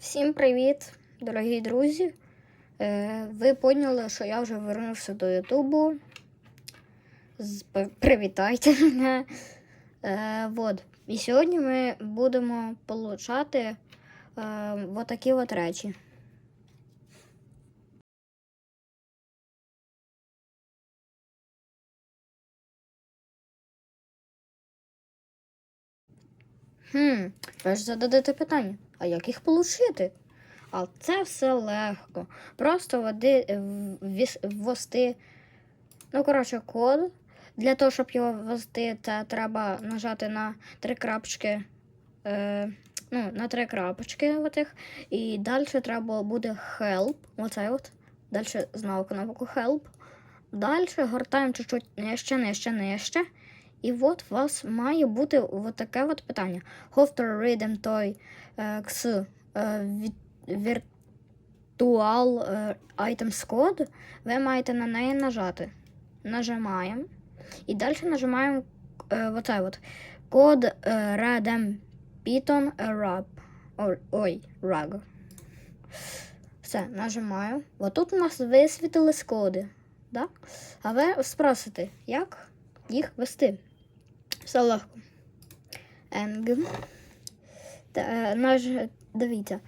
Всім привіт, дорогі друзі. Е, ви поняли, що я вже вернувся до Ютубу. Привітайте мене. Е, вот. І сьогодні ми будемо получати е, вот такі от речі. Хм, ви ж зададете питання, а як їх получити? А це все легко. Просто води, ввести, ну, коротше, код. Для того, щоб його ввести, це треба нажати на три крапочки. Е, ну, на три крапочки отих. І далі треба буде help. Оцей от. Далі знову кнопку help. Далі гортаємо чуть-чуть нижче, нижче, нижче. І от у вас має бути от таке от питання. Reading той е, x virtual items code, ви маєте на неї нажати. Нажимаємо. І далі нажимаємо е, оцей от. Код е, Redem Python. Ой, ой, RAG. Все, нажимаю. Отут у нас висвітились коди. Да? А ви спросите, як їх вести? Все легко. Та, е. Дивіться.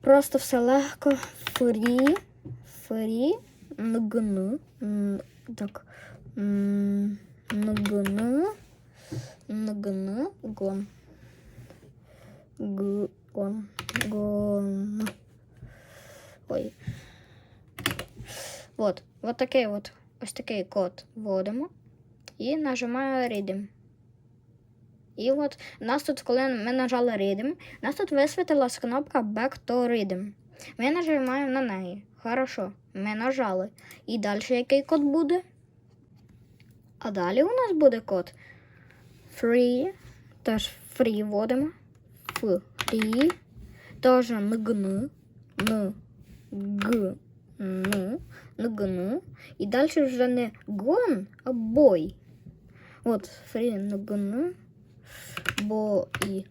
Просто все легко. Free. Free. Нгну. Так. Нгну. Нгну. Гон. Гон. Гон. Ой. Вот. Вот такий от. Ось такий код вводимо. І нажимаю Reading. І от нас тут, коли ми нажали у нас тут висвітилась кнопка Back to Reading. Ми нажимаємо на неї. Хорошо, ми нажали. І далі який код буде? А далі у нас буде код Free. Теж free вводимо. Free. Теж нгн. Н. Г. Н. Нгн. І далі вже не гон, а бой. От, free нгн. Бо і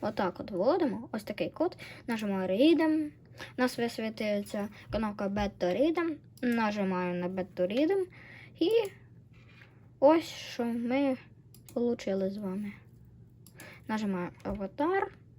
отак от вводимо. Ось такий код. Нажимаю Readem. У нас висвітиться кнопка Bed to. Нажимаю на Bed to. І ось що ми отримали з вами. Нажимаю аватар.